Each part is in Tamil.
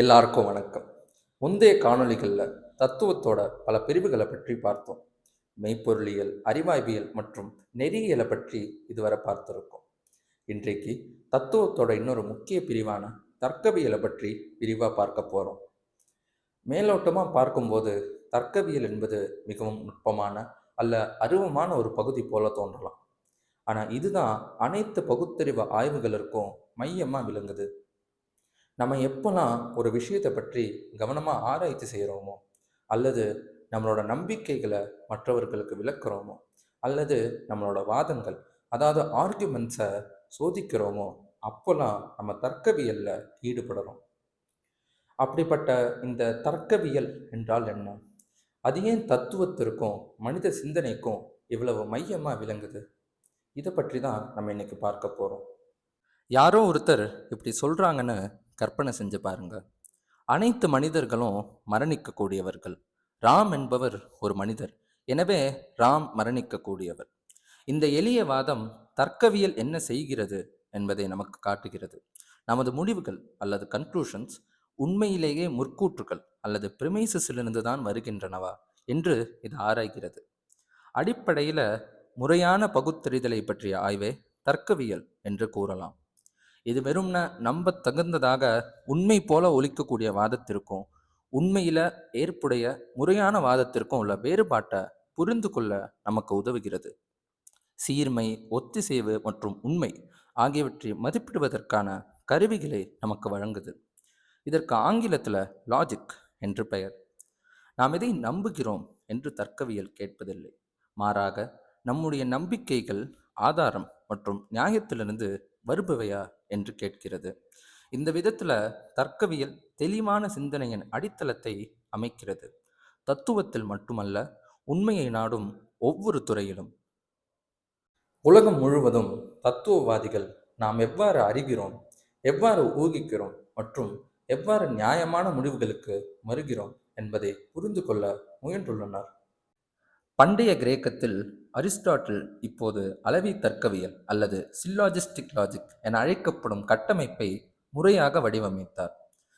எல்லாருக்கும் வணக்கம். முந்தைய காணொளிகளில் தத்துவத்தோட பல பிரிவுகளை பற்றி பார்த்தோம். மெய்ப்பொருளியல் அறிவாய்வியல் மற்றும் நெறியியலை பற்றி இதுவரை பார்த்துருக்கோம். இன்றைக்கு தத்துவத்தோட இன்னொரு முக்கிய பிரிவான தர்க்கவியலை பற்றி விரிவாக பார்க்க போகிறோம் மேலோட்டமாக பார்க்கும்போது தர்க்கவியல் என்பது மிகவும் நுட்பமான அல்ல அருவமான ஒரு பகுதி போல தோன்றலாம். ஆனால் இதுதான் அனைத்து பகுத்தறிவு ஆய்வுகளுக்கும் மையமாக விளங்குது. நம்ம எப்போல்லாம் ஒரு விஷயத்தை பற்றி கவனமாக ஆராய்ச்சி செய்கிறோமோ அல்லது நம்மளோட நம்பிக்கைகளை மற்றவர்களுக்கு விளக்குறோமோ அல்லது நம்மளோட வாதங்கள் அதாவது ஆர்குமெண்ட்ஸை சோதிக்கிறோமோ அப்போல்லாம் நம்ம தர்க்கவியலில் ஈடுபடுறோம். அப்படிப்பட்ட இந்த தர்க்கவியல் என்றால் என்ன? அது ஏன் தத்துவத்திற்கும் மனித சிந்தனைக்கும் இவ்வளவு மையமாக விளங்குது? இதை பற்றி தான் நம்ம இன்னைக்கு பார்க்க போகிறோம் யாரோ ஒருத்தர் இப்படி சொல்கிறாங்கன்னு கற்பனை செஞ்சு பாருங்க. அனைத்து மனிதர்களும் மரணிக்கக்கூடியவர்கள். ராம் என்பவர் ஒரு மனிதர். எனவே ராம் மரணிக்கக்கூடியவர். இந்த எளிய வாதம் தர்க்கவியல் என்ன செய்கிறது என்பதை நமக்கு காட்டுகிறது. நமது முடிவுகள் அல்லது கன்க்ளூஷன்ஸ் உண்மையிலேயே முற்கூற்றுகள் அல்லது பிரிமைசஸிலிருந்து தான் வருகின்றனவா என்று இது ஆராய்கிறது. அடிப்படையில் முறையான பகுத்தறிதலை பற்றிய ஆய்வே தர்க்கவியல் என்று கூறலாம். இது வெறும்ன நம்ப தகுந்ததாக உண்மை போல ஒழிக்கக்கூடிய வாதத்திற்கும் உண்மையில ஏற்புடைய முறையான வாதத்திற்கும் உள்ள வேறுபாட்டை புரிந்து கொள்ள நமக்கு உதவுகிறது. சீர்மை ஒத்திசைவு மற்றும் உண்மை ஆகியவற்றை மதிப்பிடுவதற்கான கருவிகளை நமக்கு வழங்குது. இதற்கு ஆங்கிலத்தில் லாஜிக் என்று பெயர். நாம் எதை நம்புகிறோம் என்று தர்க்கவியல் கேட்பதில்லை. மாறாக நம்முடைய நம்பிக்கைகள் ஆதாரம் மற்றும் நியாயத்திலிருந்து வருபவையா என்று கேட்கிறது. இந்த விதத்தில் தர்க்கவியல் தெளிவான சிந்தனையின் அடித்தளத்தை அமைக்கிறது. தத்துவத்தில் மட்டுமல்ல உண்மையை நாடும் ஒவ்வொரு துறையிலும். உலகம் முழுவதும் தத்துவவாதிகள் நாம் எவ்வாறு அறிகிறோம் எவ்வாறு ஊகிக்கிறோம் மற்றும் எவ்வாறு நியாயமான முடிவுகளுக்கு மறுகிறோம் என்பதை புரிந்து கொள்ள முயன்றுள்ளனர். பண்டைய கிரேக்கத்தில் அரிஸ்டாட்டில் இப்போது அளவி தர்க்கவியல் அல்லது சில்லாஜிஸ்டிக் லாஜிக் என அழைக்கப்படும் கட்டமைப்பை முறையாக வடிவமைத்தார்.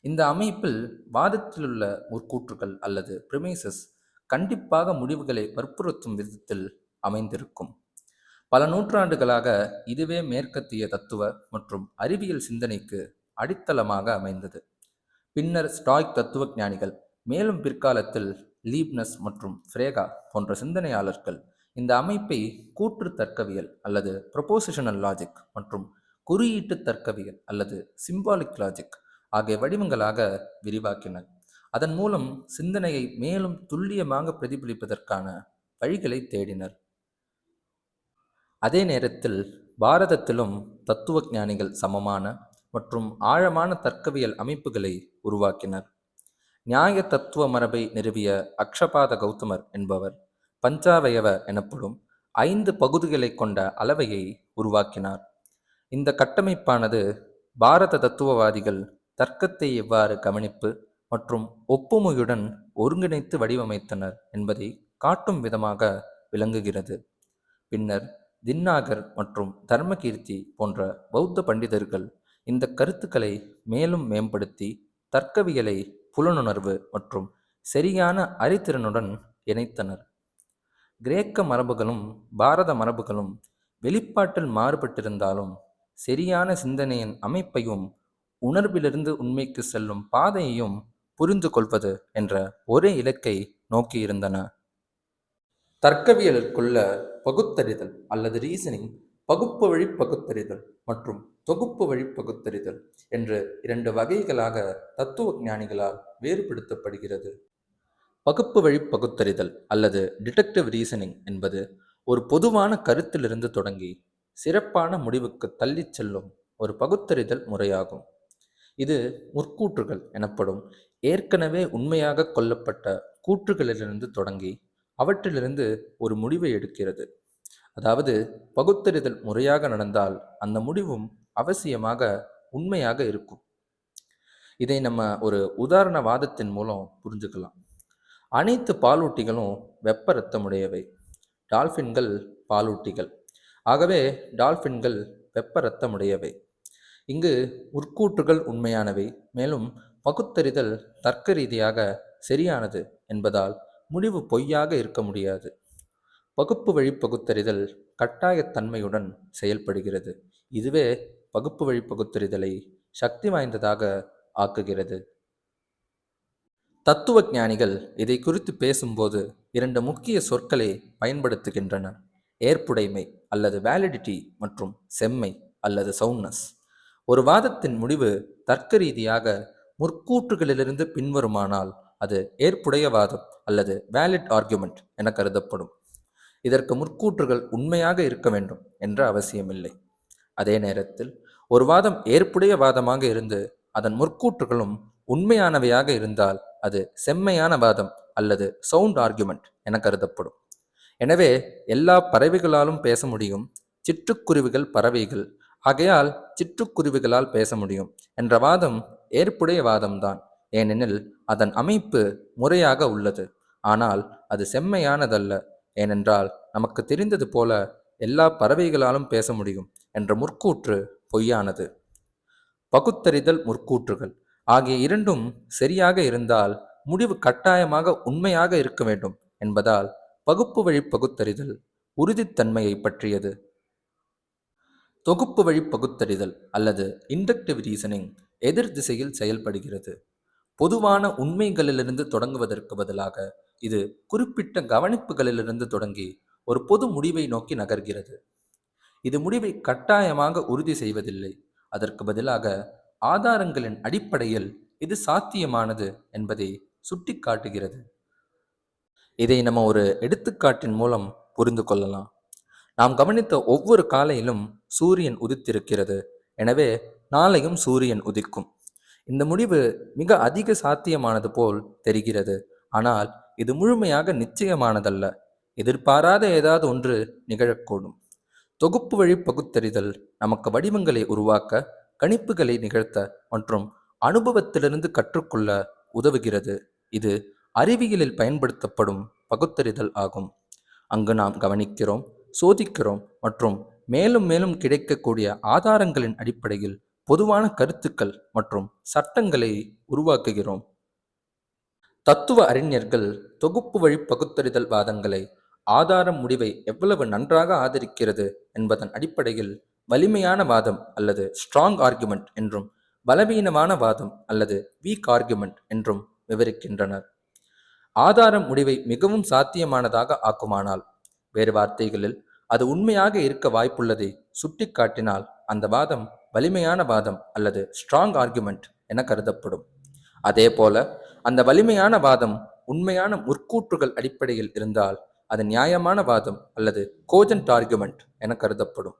இந்த அமைப்பில் வாதத்திலுள்ள முற்கூற்றுகள் அல்லது பிரிமைசஸ் கண்டிப்பாக முடிவுகளை வற்புறுத்தும் விதத்தில் அமைந்திருக்கும். பல நூற்றாண்டுகளாக இதுவே மேற்கத்திய தத்துவ மற்றும் அறிவியல் சிந்தனைக்கு அடித்தளமாக அமைந்தது. பின்னர் ஸ்டாய்க் தத்துவ ஞானிகள் மேலும் பிற்காலத்தில் லீப்னஸ் மற்றும் ஃப்ரேகா போன்ற சிந்தனையாளர்கள் இந்த அமைப்பை கூற்று தர்க்கவியல் அல்லது ப்ரொபோசிஷனல் லாஜிக் மற்றும் குறியீட்டு தர்க்கவியல் அல்லது சிம்பாலிக் லாஜிக் ஆகிய வடிவங்களாக விரிவாக்கினர். அதன் மூலம் சிந்தனையை மேலும் துல்லியமாக பிரதிபலிப்பதற்கான வழிகளை தேடினர். அதே நேரத்தில் பாரதத்திலும் தத்துவ ஞானிகள் சமமான மற்றும் ஆழமான தர்க்கவியல் அமைப்புகளை உருவாக்கினர். நியாய தத்துவ மரபை நிறுவிய அக்ஷபாத கௌதமர் என்பவர் பஞ்சாவயவ எனப்படும் ஐந்து பகுதிகளை கொண்ட அளவையை உருவாக்கினார். இந்த கட்டமைப்பானது பாரத தத்துவவாதிகள் தர்க்கத்தை எவ்வாறு கவனிப்பு மற்றும் ஒப்புமையுடன் ஒருங்கிணைத்து வடிவமைத்தனர் என்பதை காட்டும் விதமாக விளங்குகிறது. பின்னர் தின்னாகர் மற்றும் தர்மகீர்த்தி போன்ற பௌத்த பண்டிதர்கள் இந்த கருத்துக்களை மேலும் மேம்படுத்தி தர்க்கவியலை புலனுணர்வு மற்றும் சரியான அறிதிறனுடன் இணைத்தனர். கிரேக்க மரபுகளும் பாரத மரபுகளும் வெளிப்பாட்டில் மாறுபட்டிருந்தாலும் சரியான சிந்தனையின் அமைப்பையும் உணர்விலிருந்து உண்மைக்கு செல்லும் பாதையையும் புரிந்து கொள்வது என்ற ஒரே இலக்கை நோக்கியிருந்தன. தர்க்கவியலுக்குள்ள பகுத்தறிதல் அல்லது ரீசனிங் பகுப்பு வழி பகுத்தறிதல் மற்றும் தொகுப்பு வழி பகுத்தறிதல் என்று இரண்டு வகைகளாக தத்துவ ஞானிகளால் வேறுபடுத்தப்படுகிறது. பகுப்பு வழி பகுத்தறிதல் அல்லது டிடெக்டிவ் ரீசனிங் என்பது ஒரு பொதுவான கருத்திலிருந்து தொடங்கி சிறப்பான முடிவுக்கு தள்ளிச் செல்லும் ஒரு பகுத்தறிதல் முறையாகும். இது முற்கூற்றுகள் எனப்படும் ஏற்கனவே உண்மையாக கொல்லப்பட்ட கூற்றுகளிலிருந்து தொடங்கி அவற்றிலிருந்து ஒரு முடிவை எடுக்கிறது. அதாவது பகுத்தறிதல் முறையாக நடந்தால் அந்த முடிவும் அவசியமாக உண்மையாக இருக்கும். இதை நம்ம ஒரு உதாரண வாதத்தின் மூலம் புரிஞ்சுக்கலாம். அனைத்து பாலூட்டிகளும் வெப்ப ரத்தமுடையவை டால்ஃபின்கள் பாலூட்டிகள். ஆகவே டால்ஃபின்கள் வெப்ப ரத்தமுடையவை இங்கு உட்கூற்றுகள் உண்மையானவை மேலும் பகுத்தறிதல் தர்க்க ரீதியாக சரியானது என்பதால் முடிவு பொய்யாக இருக்க முடியாது. பகுப்பு வழி பகுத்தறிதல் கட்டாயத்தன்மையுடன் செயல்படுகிறது. இதுவே பகுப்பு வழி பகுத்தறிதலை சக்தி வாய்ந்ததாக ஆக்குகிறது. தத்துவ ஞானிகள் இதை குறித்து பேசும்போது இரண்டு முக்கிய சொற்களை பயன்படுத்துகின்றனர் ஏற்புடைமை அல்லது வேலிடிட்டி மற்றும் செம்மை அல்லது சவுண்ட்னஸ் ஒரு வாதத்தின் முடிவு தர்க்க ரீதியாக முற்கூற்றுகளிலிருந்து பின்வருமானால் அது ஏற்புடைய வாதம் அல்லது வேலிட் ஆர்குமெண்ட் என கருதப்படும். இதற்கு முற்கூற்றுகள் உண்மையாக இருக்க வேண்டும் என்ற அவசியமில்லை. அதே நேரத்தில் ஒரு வாதம் ஏற்புடைய வாதமாக இருந்து அதன் முற்கூற்றுகளும் உண்மையானவையாக இருந்தால் அது செம்மையான வாதம் அல்லது சவுண்ட் ஆர்குமெண்ட் என கருதப்படும். எனவே எல்லா பறவைகளாலும் பேச முடியும் சிற்றுக்குருவிகள் பறவைகள் ஆகையால் சிற்றுக்குருவிகளால் பேச முடியும் என்ற வாதம் ஏற்புடைய வாதம்தான். ஏனெனில் அதன் அமைப்பு முறையாக உள்ளது ஆனால் அது செம்மையானதல்ல. ஏனென்றால் நமக்கு தெரிந்தது போல எல்லா பறவைகளாலும் பேச முடியும் என்ற முற்கூற்று பொய்யானது. பகுத்தறிதல் முற்கூற்றுகள் ஆகிய இரண்டும் சரியாக இருந்தால் முடிவு கட்டாயமாக உண்மையாக இருக்க வேண்டும் என்பதால் பகுப்பு வழி பகுத்தறிதல் உறுதித்தன்மையை பற்றியது. தொகுப்பு வழி பகுத்தறிதல் அல்லது இண்டக்டிவ் ரீசனிங் எதிர் திசையில் செயல்படுகிறது. பொதுவான உண்மைகளிலிருந்து தொடங்குவதற்கு பதிலாக இது குறிப்பிட்ட கவனிப்புகளிலிருந்து தொடங்கி ஒரு பொது முடிவை நோக்கி நகர்கிறது. இது முடிவை கட்டாயமாக உறுதி செய்வதில்லை. அதற்கு பதிலாக ஆதாரங்களின் அடிப்படையில் இது சாத்தியமானது என்பதை சுட்டிக்காட்டுகிறது. இதை நம்ம ஒரு எடுத்துக்காட்டின் மூலம் புரிந்து கொள்ளலாம். நாம் கவனித்த ஒவ்வொரு காலையிலும் சூரியன் உதித்திருக்கிறது. எனவே நாளையும் சூரியன் உதிக்கும். இந்த முடிவு மிக அதிக சாத்தியமானது போல் தெரிகிறது. ஆனால் இது முழுமையாக நிச்சயமானதல்ல. எதிர்பாராத ஏதாவது ஒன்று நிகழக்கூடும். தொகுப்பு வழி பகுத்தறிதல் நமக்கு வடிவங்களை உருவாக்க கணிப்புகளை நிகழ்த்த மற்றும் அனுபவத்திலிருந்து கற்றுக்கொள்ள உதவுகிறது. இது அறிவியலில் பயன்படுத்தப்படும் பகுத்தறிதல் ஆகும். அங்கு நாம் கவனிக்கிறோம் சோதிக்கிறோம் மற்றும் மேலும் மேலும் கிடைக்கக்கூடிய ஆதாரங்களின் அடிப்படையில் பொதுவான கருத்துக்கள் மற்றும் சட்டங்களை உருவாக்குகிறோம். தத்துவ அறிஞர்கள் தொகுப்பு வழி பகுத்தறிதல் வாதங்களை ஆதாரம் முடிவை எவ்வளவு நன்றாக ஆதரிக்கிறது என்பதன் அடிப்படையில் வலிமையான வாதம் அல்லது ஸ்ட்ராங் ஆர்குமெண்ட் என்றும் பலவீனமான வாதம் அல்லது வீக் ஆர்குமெண்ட் என்றும் விவரிக்கின்றனர். ஆதாரம் முடிவை மிகவும் சாத்தியமானதாக ஆக்குமானால் வேறு வார்த்தைகளில் அது உண்மையாக இருக்க வாய்ப்புள்ளதை சுட்டிக்காட்டினால் அந்த வாதம் வலிமையான வாதம் அல்லது ஸ்ட்ராங் ஆர்குமெண்ட் என கருதப்படும். அதே போல அந்த வலிமையான வாதம் உண்மையான முற்கூற்றுகள் அடிப்படையில் இருந்தால் அது நியாயமான வாதம் அல்லது கோஜன்ட் ஆர்குமெண்ட் என கருதப்படும்.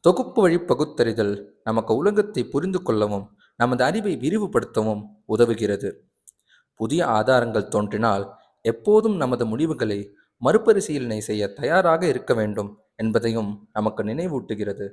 தொகுப்பு வழி பகுத்தறிதல் நமக்கு உலகத்தை புரிந்து கொள்ளவும் நமது அறிவை விரிவுபடுத்தவும் உதவுகிறது. புதிய ஆதாரங்கள் தோன்றினால் எப்போதும் நமது முடிவுகளை மறுபரிசீலனை செய்ய தயாராக இருக்க வேண்டும் என்பதையும் நமக்கு நினைவூட்டுகிறது.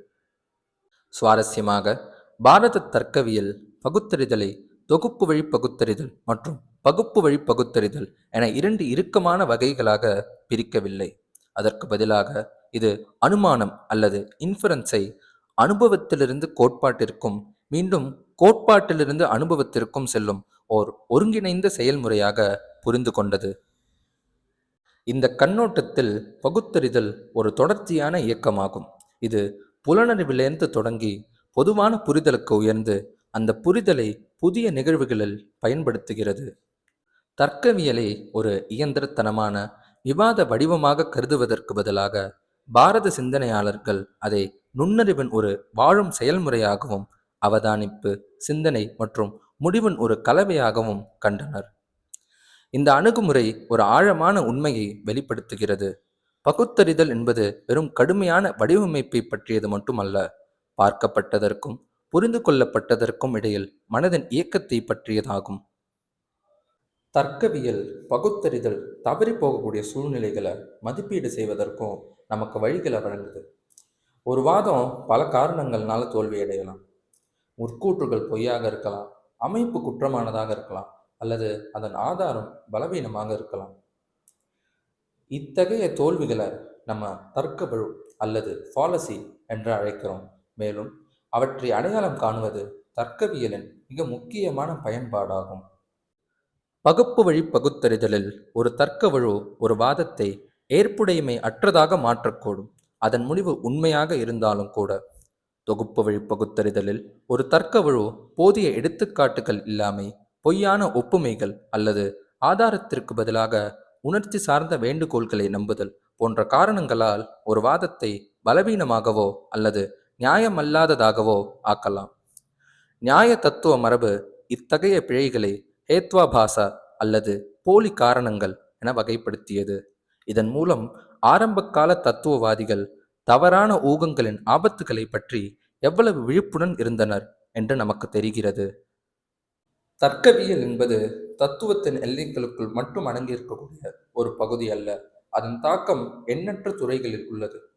சுவாரஸ்யமாக பாரத தர்க்கவியல் பகுத்தறிதலை தொகுப்பு வழி பகுத்தறிதல் மற்றும் பகுப்பு வழி பகுத்தறிதல் என இரண்டு இறுக்கமான வகைகளாக பிரிக்கவில்லை. அதற்கு பதிலாக இது அனுமானம் அல்லது இன்ஃபரன்ஸை அனுபவத்திலிருந்து கோட்பாட்டிற்கும் மீண்டும் கோட்பாட்டிலிருந்து அனுபவத்திற்கும் செல்லும் ஓர் ஒருங்கிணைந்த செயல்முறையாக புரிந்து கொண்டது. இந்த கண்ணோட்டத்தில் பகுத்தறிதல் ஒரு தொடர்ச்சியான இயக்கமாகும். இது புலனறிவிலிருந்து தொடங்கி பொதுவான புரிதலுக்கு உயர்ந்து அந்த புரிதலை புதிய நிகழ்வுகளில் பயன்படுத்துகிறது. தர்க்கவியலை ஒரு இயந்திரத்தனமான விவாத வடிவமாக கருதுவதற்கு பதிலாக பாரத சிந்தனையாளர்கள் அதை நுண்ணறிவின் ஒரு வாழும் செயல்முறையாகவும் அவதானிப்பு சிந்தனை மற்றும் முடிவின் ஒரு கலவையாகவும் கண்டனர். இந்த அணுகுமுறை ஒரு ஆழமான உண்மையை வெளிப்படுத்துகிறது. பகுத்தறிதல் என்பது வெறும் கடுமையான வடிவமைப்பை பற்றியது மட்டுமல்ல பார்க்கப்பட்டதற்கும் புரிந்து கொள்ளப்பட்டதற்கும் இடையில் மனதின் இயக்கத்தை பற்றியதாகும். தர்க்கவியல் பகுத்தறிதல் தவறி போகக்கூடிய சூழ்நிலைகளை மதிப்பீடு செய்வதற்கும் நமக்கு வழிகளை வழங்குது. ஒரு வாதம் பல காரணங்கள்னால தோல்வி அடையலாம் முற்கூற்றுகள் பொய்யாக இருக்கலாம் அமைப்பு குற்றமானதாக இருக்கலாம் அல்லது அதன் ஆதாரம் பலவீனமாக இருக்கலாம். இத்தகைய தோல்விகளை நம்ம தர்க்கபழு அல்லது ஃபாலசி என்று அழைக்கிறோம். மேலும் அவற்றை அடையாளம் காணுவது தர்க்கவியலின் மிக முக்கியமான பயன்பாடாகும். பகுப்பு வழி பகுத்தறிதலில் ஒரு தர்க்க வழு ஒரு வாதத்தை ஏற்புடைமை அற்றதாக மாற்றக்கூடும். அதன் முடிவு உண்மையாக இருந்தாலும் கூட. தொகுப்பு வழி பகுத்தறிதலில் ஒரு தர்க்க வழு போதிய எடுத்துக்காட்டுகள் இல்லாமை பொய்யான ஒப்புமைகள் அல்லது ஆதாரத்திற்கு பதிலாக உணர்ச்சி சார்ந்த வேண்டுகோள்களை நம்புதல் போன்ற காரணங்களால் ஒரு வாதத்தை பலவீனமாகவோ அல்லது நியாயமல்லாததாகவோ ஆக்கலாம். நியாய தத்துவ மரபு இத்தகைய பிழைகளை ஹேத்வாபாசா அல்லது போலி காரணங்கள் என வகைப்படுத்தியது. இதன் மூலம் ஆரம்பகால தத்துவவாதிகள் தவறான ஊகங்களின் ஆபத்துகளை பற்றி எவ்வளவு விழிப்புடன் இருந்தனர் என்று நமக்கு தெரிகிறது. தர்க்கவியல் என்பது தத்துவத்தின் எல்லைகளுக்குள் மட்டும் அடங்கியிருக்கக்கூடிய ஒரு பகுதி அல்ல. அதன் தாக்கம் எண்ணற்ற துறைகளில் உள்ளது.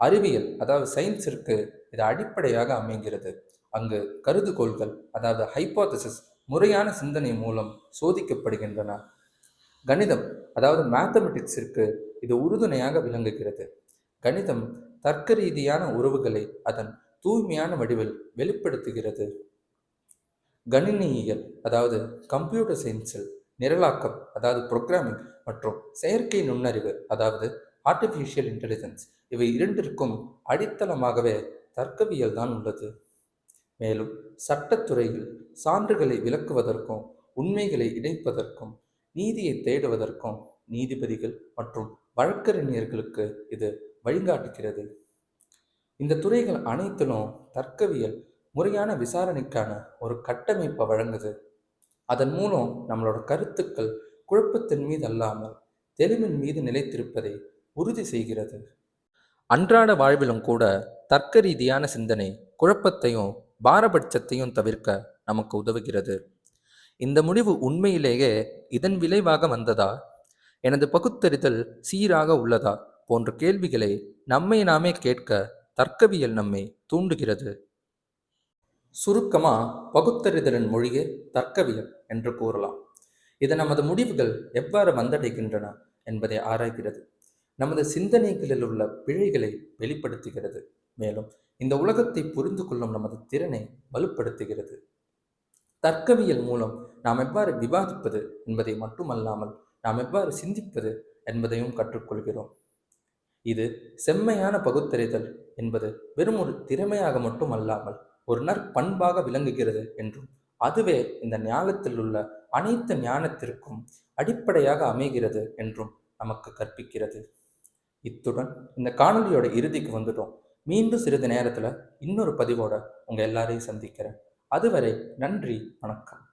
அறிவியல் அதாவது சயின்ஸிற்கு இது அடிப்படையாக அமைகிறது. அங்கு கருதுகோள்கள் அதாவது ஹைப்போதசிஸ் முறையான சிந்தனை மூலம் சோதிக்கப்படுகின்றன. கணிதம் அதாவது மேத்தமெட்டிக்ஸிற்கு இது உறுதுணையாக விளங்குகிறது. கணிதம் தர்க்க ரீதியான உறவுகளை அதன் தூய்மையான வடிவில் வெளிப்படுத்துகிறது. கணினியியல் அதாவது கம்ப்யூட்டர் சயின்ஸில் நிரலாக்கம் அதாவது ப்ரோக்ராமிங் மற்றும் செயற்கை நுண்ணறிவு அதாவது ஆர்டிஃபிஷியல் இன்டெலிஜென்ஸ் இவை இரண்டிற்கும் அடித்தளமாகவே தர்க்கவியல் தான் உள்ளது. மேலும் சட்டத்துறையில் சான்றுகளை விளக்குவதற்கும் உண்மைகளை இணைப்பதற்கும் நீதியை தேடுவதற்கும் நீதிபதிகள் மற்றும் வழக்கறிஞர்களுக்கு இது வழிகாட்டுகிறது. இந்த துறைகள் அனைத்திலும் தர்க்கவியல் முறையான விசாரணைக்கான ஒரு கட்டமைப்பை வழங்குது. அதன் மூலம் நம்மளோட கருத்துக்கள் குழப்பத்தின் மீது அல்லாமல் தெளிவின் மீது நிலைத்திருப்பதை உறுதி செய்கிறது. அன்றாட வாழ்விலும் கூட தர்க்க ரீதியான சிந்தனை குழப்பத்தையும் பாரபட்சத்தையும் தவிர்க்க நமக்கு உதவுகிறது. இந்த முடிவு உண்மையிலேயே இதன் விளைவாக வந்ததா? எனது பகுத்தறிதல் சீராக உள்ளதா? போன்ற கேள்விகளை நம்மை நாமே கேட்க தர்க்கவியல் நம்மை தூண்டுகிறது. சுருக்கமா பகுத்தறிதலின் மொழியே தர்க்கவியல் என்று கூறலாம். இது நமது முடிவுகள் எவ்வாறு வந்தடைகின்றன என்பதை ஆராய்கிறது. நமது சிந்தனைகளில் உள்ள பிழைகளை வெளிப்படுத்துகிறது. மேலும் இந்த உலகத்தை புரிந்து கொள்ளும் நமது திறனை வலுப்படுத்துகிறது. தர்க்கவியல் மூலம் நாம் எவ்வாறு விவாதிப்பது என்பதை மட்டுமல்லாமல் நாம் எவ்வாறு சிந்திப்பது என்பதையும் கற்றுக்கொள்கிறோம். இது செம்மையான பகுத்தறிதல் என்பது வெறும் ஒரு திறமையாக மட்டுமல்லாமல் ஒரு நற்பண்பாக விளங்குகிறது என்றும் அதுவே இந்த ஞானத்தில் உள்ள அனைத்து ஞானத்திற்கும் அடிப்படையாக அமைகிறது என்றும் நமக்கு கற்பிக்கிறது. இத்துடன் இந்த காணொலியோட இறுதிக்கு வந்துட்டோம். மீண்டும் சிறிது நேரத்தில் இன்னொரு பதிவோட உங்கள் எல்லாரையும் சந்திக்கிறேன். அதுவரை நன்றி வணக்கம்.